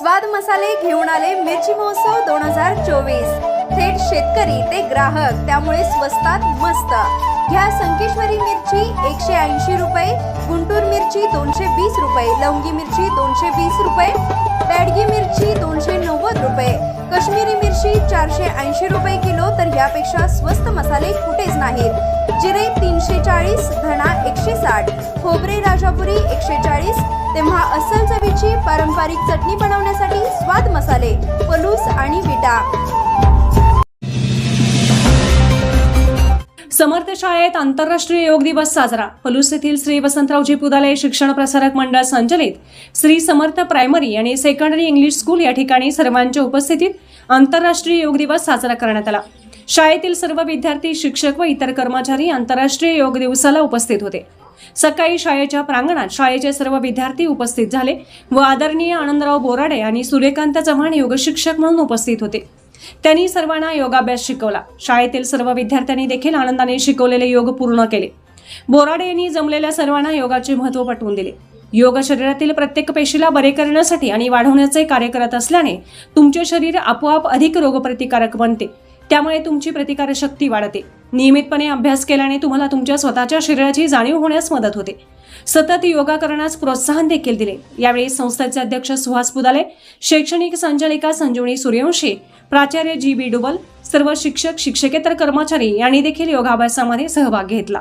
स्वाद मसाले घेऊन आले मिरची महोत्सव दोन हजार चोवीस. थेट शेतकरी ते ग्राहक त्यामुळे स्वस्तात मस्त. घ्या संकेश्वरी मिरची एकशे ऐंशी रुपये गुंटूर मिरची दोनशे वीस रुपये लवंगी मिरची दोनशे वीस रुपये बॅडगी मिरची दोनशे नव्वद रुपये काश्मीरी मिरची चारशे ऐंशी रुपये किलो तर यापेक्षा स्वस्त मसाले कुठेच नाहीत. जिरे तीनशे चाळीस धणा एकशे साठ खोबरे राजापुरी एकशे चाळीस तेव्हा अस्सल चवीची पारंपरिक चटणी बनवण्यासाठी स्वाद मसाले पलूस आणि विटा. समर्थ शाळेत आंतरराष्ट्रीय योग दिवस साजरा. पलूस येथील श्री वसंतरावजी पुदालय शिक्षण प्रसारक मंडळ संचलित श्री समर्थ प्रायमरी आणि सेकंडरी इंग्लिश स्कूल या ठिकाणी सर्वांच्या उपस्थितीत आंतरराष्ट्रीय योग दिवस साजरा करण्यात आला. शाळेतील सर्व विद्यार्थी शिक्षक व इतर कर्मचारी आंतरराष्ट्रीय योग दिवसाला उपस्थित होते. सकाळी शाळेच्या प्रांगणात शाळेचे सर्व विद्यार्थी उपस्थित झाले व आदरणीय आनंदराव बोराडे आणि सूर्यकांत चव्हाण योग शिक्षक म्हणून उपस्थित होते. त्यांनी सर्वांना योगाभ्यास शिकवला. शाळेतील सर्व विद्यार्थ्यांनी देखील आनंदाने शिकवलेले योग पूर्ण केले. बोराडे यांनी जमलेल्या सर्वांना योगाचे महत्त्व पटवून दिले. योग शरीरातील प्रत्येक पेशीला बरे करण्यासाठी आणि वाढवण्याचे कार्य करत असल्याने तुमचे शरीर आपोआप अधिक रोगप्रतिकारक बनते. त्यामुळे तुमची प्रतिकारशक्ती वाढते. नियमितपणे अभ्यास केल्याने तुम्हाला तुमच्या स्वतःच्या शरीराची जाणीव होण्यास मदत होते. सतत योगा करण्यास प्रोत्साहन देखील दिले. यावेळी संस्थेचे अध्यक्ष सुहास पुदाले शैक्षणिक संचालिका संजीवनी सूर्यवंशी प्राचार्य जी बी डुबल सर्व शिक्षक शिक्षकेतर कर्मचारी यांनी देखील योगाभ्यासामध्ये सहभाग घेतला.